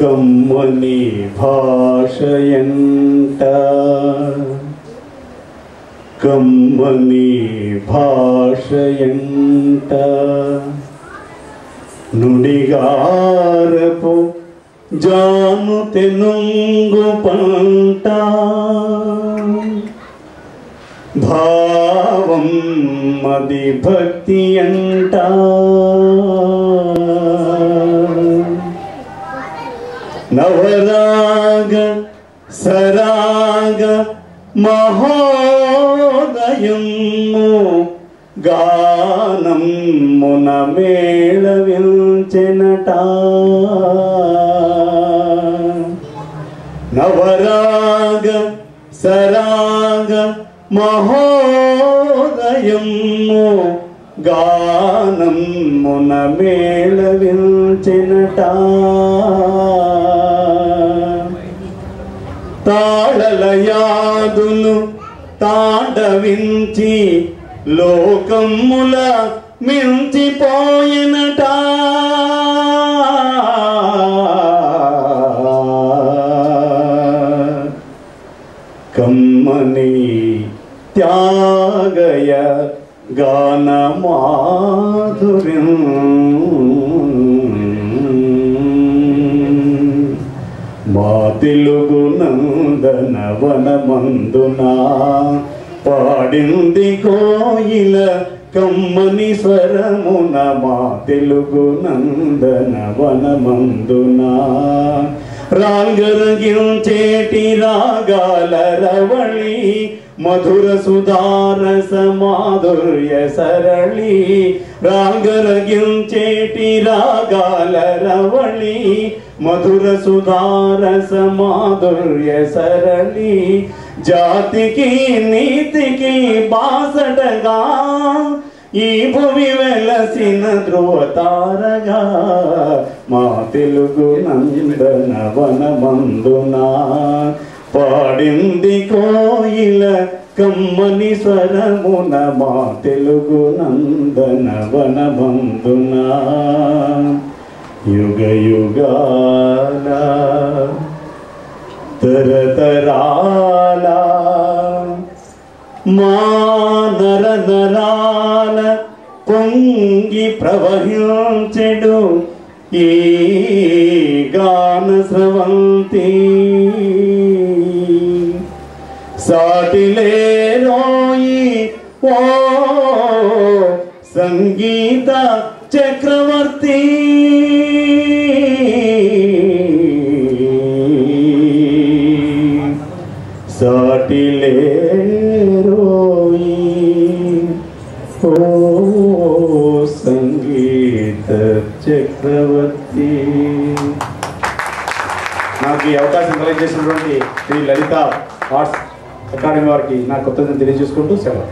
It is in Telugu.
కమ్ముని భాషయంట. కమ్మని భాషయంట. నుడిగారపు జాను తెనుంగు పంట. భావం మది భక్తి అంటా. സ്വരാഗ സരാഗ മഹോദയുന്നു ഗാനം മുനമേളവിൽ ചെനട നവരാഗ സരാഗ മഹോദയുന്നു ഗാനം മുനമേളവിൽ ചെനട తాళలయాదులు తాండవించి లోకముల మించిపోయినట. కమ్మని త్యాగయ గాన మాధుర్యం మా తెలుగునం నందన వనమందున పాడింది కోయిల కమ్మని స్వరమున మా తెలుగు నందన వనమందున రాంగరగించేటి రాగాల రవళి మధుర సుధారస మాధుర్య సరళి రాగరగించేటి రాగాల రవళి మధుర సుధారస మాధుర్య సరళి జాతికి నీతికి బాసటగా ఈ భూమి వెలసిన ధ్రువతారగా మా తెలుగు నందన వనమందున పాడింది కోయిల కమ్మని స్వరమున మా తెలుగు నందన వనమందున యుగ యుగాల తరతరాల మా నర నరాల పొంగి ప్రవహించెడు ఈ గాన స్రవంతి. సాటిలేరోయి ఓ సంగీత చక్రవర్తి. సాటిలేరోయి ఓ సంగీత చక్రవర్తి. నాకు ఈ అవకాశం కలిగజేసినటువంటి శ్రీ లలిత ఆర్ట్స్ అకాడమీ వారికి నా కృతజ్ఞత తెలియజేసుకుంటూ సెలవు.